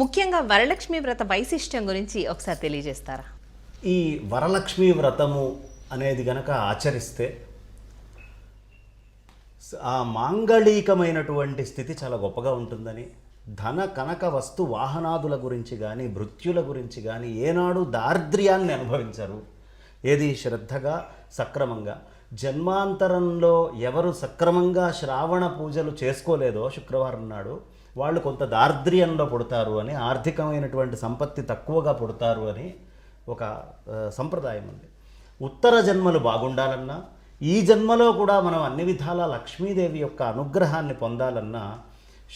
ముఖ్యంగా వరలక్ష్మి వ్రత వైశిష్ట్యం గురించి ఒకసారి తెలియజేస్తారా? ఈ వరలక్ష్మి వ్రతము అనేది గనక ఆచరిస్తే ఆ మాంగళీకమైనటువంటి స్థితి చాలా గొప్పగా ఉంటుందని ధన కనక వస్తు వాహనాదుల గురించి కానీ మృత్యుల గురించి కానీ ఏనాడు దారిద్ర్యాన్ని అనుభవించరు. ఏది శ్రద్ధగా సక్రమంగా? జన్మాంతరంలో ఎవరు సక్రమంగా శ్రావణ పూజలు చేసుకోలేదో శుక్రవారం నాడు వాళ్ళు కొంత దారిద్ర్యంలో పుడతారు అని ఆర్థికమైనటువంటి సంపత్తి తక్కువగా పుడతారు అని ఒక సంప్రదాయం ఉంది. ఉత్తర జన్మలు బాగుండాలన్నా ఈ జన్మలో కూడా మనం అన్ని విధాల లక్ష్మీదేవి యొక్క అనుగ్రహాన్ని పొందాలన్నా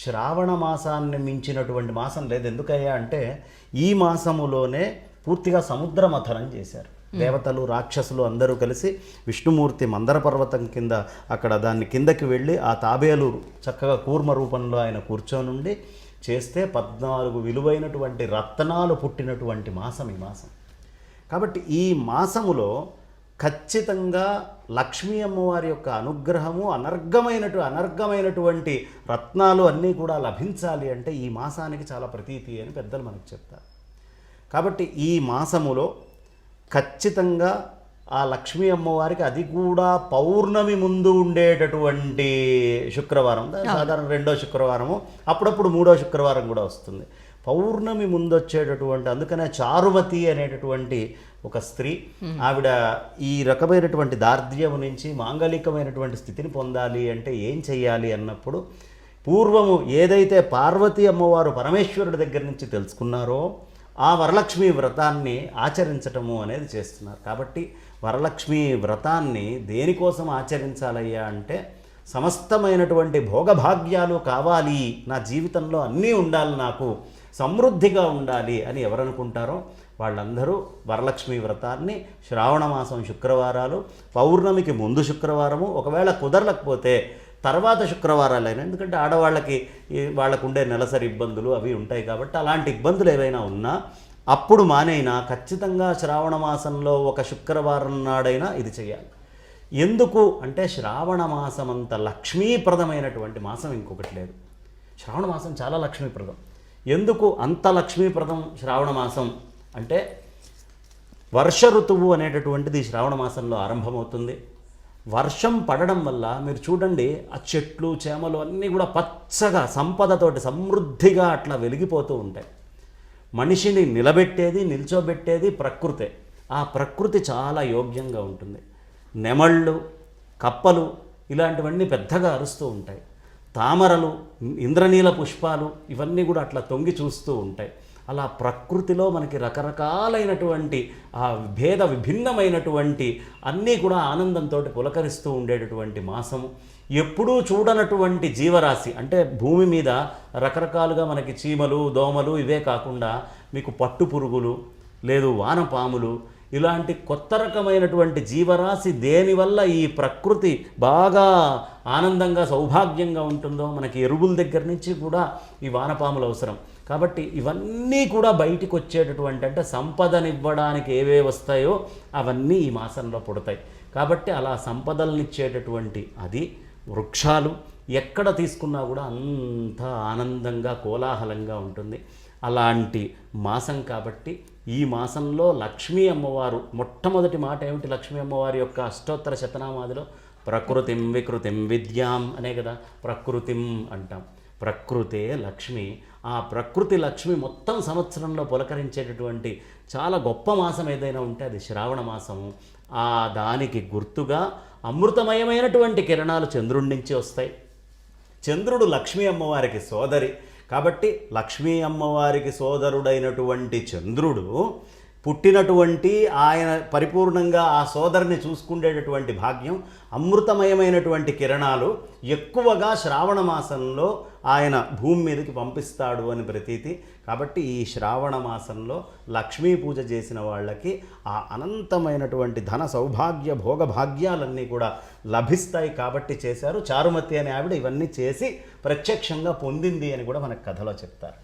శ్రావణ మాసాన్ని మించినటువంటి మాసం లేదు. ఎందుకయ్యా అంటే ఈ మాసములోనే పూర్తిగా సముద్ర మథనం చేశారు. దేవతలు రాక్షసులు అందరూ కలిసి విష్ణుమూర్తి మందర పర్వతం కింద అక్కడ దాన్ని కిందకి వెళ్ళి ఆ తాబేలు చక్కగా కూర్మ రూపంలో ఆయన కూర్చొనుండి చేస్తే పద్నాలుగు విలువైనటువంటి రత్నాలు పుట్టినటువంటి మాసం ఈ మాసం. కాబట్టి ఈ మాసములో ఖచ్చితంగా లక్ష్మీ అమ్మవారి యొక్క అనుగ్రహము అనర్గమైనటు అనర్గమైనటువంటి రత్నాలు అన్నీ కూడా లభించాలి అంటే ఈ మాసానికి చాలా ప్రతీతి అని పెద్దలు మనకు చెప్తారు. కాబట్టి ఈ మాసములో ఖచ్చితంగా ఆ లక్ష్మీ అమ్మవారికి అది కూడా పౌర్ణమి ముందు ఉండేటటువంటి శుక్రవారం. సాధారణ రెండో శుక్రవారము. అప్పుడప్పుడు మూడో శుక్రవారం కూడా వస్తుంది. పౌర్ణమి ముందు వచ్చేటటువంటి అందుకనే చారుమతి అనేటటువంటి ఒక స్త్రీ ఆవిడ ఈ రకమైనటువంటి దార్ఢ్యము నుంచి మాంగలికమైనటువంటి స్థితిని పొందాలి అంటే ఏం చెయ్యాలి అన్నప్పుడు పూర్వము ఏదైతే పార్వతీ అమ్మవారు పరమేశ్వరుడి దగ్గర నుంచి తెలుసుకున్నారో ఆ వరలక్ష్మి వ్రతాన్ని ఆచరించటము అనేది చేస్తున్నారు. కాబట్టి వరలక్ష్మి వ్రతాన్ని దేనికోసం ఆచరించాలయ్యా అంటే సమస్తమైనటువంటి భోగభాగ్యాలు కావాలి నా జీవితంలో అన్నీ ఉండాలి నాకు సమృద్ధిగా ఉండాలి అని ఎవరనుకుంటారో వాళ్ళందరూ వరలక్ష్మి వ్రతాన్ని శ్రావణ మాసం శుక్రవారాలు పౌర్ణమికి ముందు శుక్రవారము ఒకవేళ కుదరలేకపోతే తర్వాత శుక్రవారాలైనా ఎందుకంటే ఆడవాళ్ళకి వాళ్ళకు ఉండే నెలసరి ఇబ్బందులు అవి ఉంటాయి కాబట్టి అలాంటి ఇబ్బందులు ఏవైనా ఉన్నా అప్పుడు మానైనా ఖచ్చితంగా శ్రావణ మాసంలో ఒక శుక్రవారం నాడైనా ఇది చేయాలి. ఎందుకు అంటే శ్రావణ మాసం అంత లక్ష్మీప్రదమైనటువంటి మాసం ఇంకొకటి లేదు. శ్రావణ మాసం చాలా లక్ష్మీప్రదం. ఎందుకు అంత లక్ష్మీప్రదం శ్రావణ మాసం అంటే వర్ష ఋతువు అనేటటువంటిది శ్రావణ మాసంలో ఆరంభమవుతుంది. వర్షం పడడం వల్ల మీరు చూడండి ఆ చెట్లు చేమలు అన్నీ కూడా పచ్చగా సంపదతోటి సమృద్ధిగా అట్లా వెలిగిపోతూ ఉంటాయి. మనిషిని నిలబెట్టేది నిల్చోబెట్టేది ప్రకృతే. ఆ ప్రకృతి చాలా యోగ్యంగా ఉంటుంది. నెమళ్ళు కప్పలు ఇలాంటివన్నీ పెద్దగా అరుస్తూ ఉంటాయి. తామరలు ఇంద్రనీల పుష్పాలు ఇవన్నీ కూడా అట్లా తొంగి చూస్తూ ఉంటాయి. అలా ప్రకృతిలో మనకి రకరకాలైనటువంటి ఆ భేద విభిన్నమైనటువంటి అన్నీ కూడా ఆనందంతో పులకరిస్తూ ఉండేటటువంటి మాసము. ఎప్పుడూ చూడనటువంటి జీవరాశి అంటే భూమి మీద రకరకాలుగా మనకి చీమలు దోమలు ఇవే కాకుండా మీకు పట్టు పురుగులు లేదు వానపాములు ఇలాంటి కొత్త రకమైనటువంటి జీవరాశి దేనివల్ల ఈ ప్రకృతి బాగా ఆనందంగా సౌభాగ్యంగా ఉంటుందో మనకి ఎరువుల దగ్గర నుంచి కూడా ఈ వానపాములు అవసరం. కాబట్టి ఇవన్నీ కూడా బయటికి వచ్చేటటువంటి అంటే సంపదనివ్వడానికి ఏవే వస్తాయో అవన్నీ ఈ మాసంలో పుడతాయి. కాబట్టి అలా సంపదలనిచ్చేటటువంటి అది వృక్షాలు ఎక్కడ తీసుకున్నా కూడా అంత ఆనందంగా కోలాహలంగా ఉంటుంది. అలాంటి మాసం కాబట్టి ఈ మాసంలో లక్ష్మీ అమ్మవారు మొట్టమొదటి మాట ఏమిటి లక్ష్మీ అమ్మవారి యొక్క అష్టోత్తర శతనామాదిలో? ప్రకృతిం వికృతిం విద్యాం అనే కదా ప్రకృతిం అంటాం. ప్రకృతే లక్ష్మి. ఆ ప్రకృతి లక్ష్మి మొత్తం సంవత్సరంలో పులకరించేటటువంటి చాలా గొప్ప మాసం ఏదైనా ఉంటే అది శ్రావణ మాసము. ఆ దానికి గుర్తుగా అమృతమయమైనటువంటి కిరణాలు చంద్రుడి నుంచి వస్తాయి. చంద్రుడు లక్ష్మీ అమ్మవారికి సోదరి. కాబట్టి లక్ష్మీ అమ్మవారికి సోదరుడైనటువంటి చంద్రుడు పుట్టినటువంటి ఆయన పరిపూర్ణంగా ఆ సోదరిని చూసుకుండేటటువంటి భాగ్యం అమృతమయమైనటువంటి కిరణాలు ఎక్కువగా శ్రావణ మాసంలో ఆయన భూమి మీదకి పంపిస్తాడు అని ప్రతీతి. కాబట్టి ఈ శ్రావణ మాసంలో లక్ష్మీ పూజ చేసిన వాళ్ళకి ఆ అనంతమైనటువంటి ధన సౌభాగ్య భోగభాగ్యాలన్నీ కూడా లభిస్తాయి కాబట్టి చేశారు. చారుమతి అనే ఆవిడ ఇవన్నీ చేసి ప్రత్యక్షంగా పొందింది అని కూడా మనకు కథలో చెప్తారు.